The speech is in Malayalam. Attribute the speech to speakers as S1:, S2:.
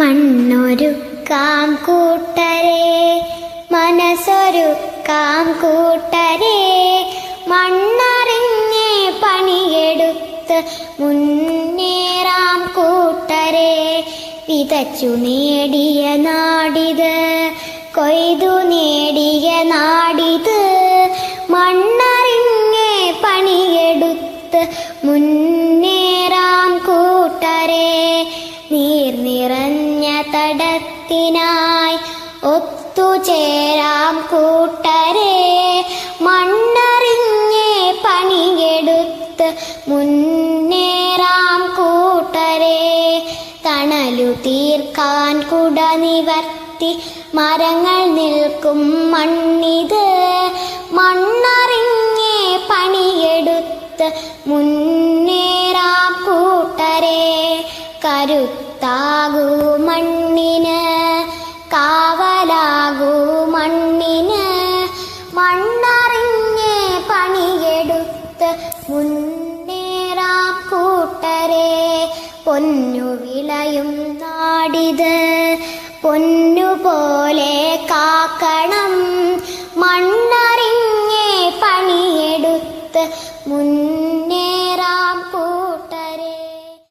S1: മണ്ണൊരുക്കാം കൂട്ടരെ മനസ്സൊരുക്കാം കൂട്ടരെ മണ്ണറിഞ്ഞേ പണിയെടുത്ത് മുന്നേറാം കൂട്ടരെ. വിതച്ചു നേടിയ നാടിത് കൊയ്തു നേടിയ നാടിത് മണ്ണറിഞ്ഞേ പണിയെടുത്ത് മുന്നേറാം കൂട്ടരെ. തടത്തിനായി ഒത്തുചേരാം കൂട്ടരെ. മണ്ണറിഞ്ഞേ പണിയെടുത്ത് മുന്നേറാം കൂട്ടരെ. തണലു തീർക്കാൻ കുട നിവർത്തി മരങ്ങൾ നിൽക്കും മണ്ണിത്. മണ്ണറിഞ്ഞേ പണിയെടുത്ത് മുന്നേറാം കൂട്ടരെ. കരുത്താകൂ മണ്ണിന് കാവലാകൂ മണ്ണിന്. മണ്ണറിഞ്ഞേ പണിയെടുത്ത് മുന്നേറാം കൂട്ടരെ പൊന്നു വിളയും നാടിത്. പൊന്നുപോലെ കാക്കണം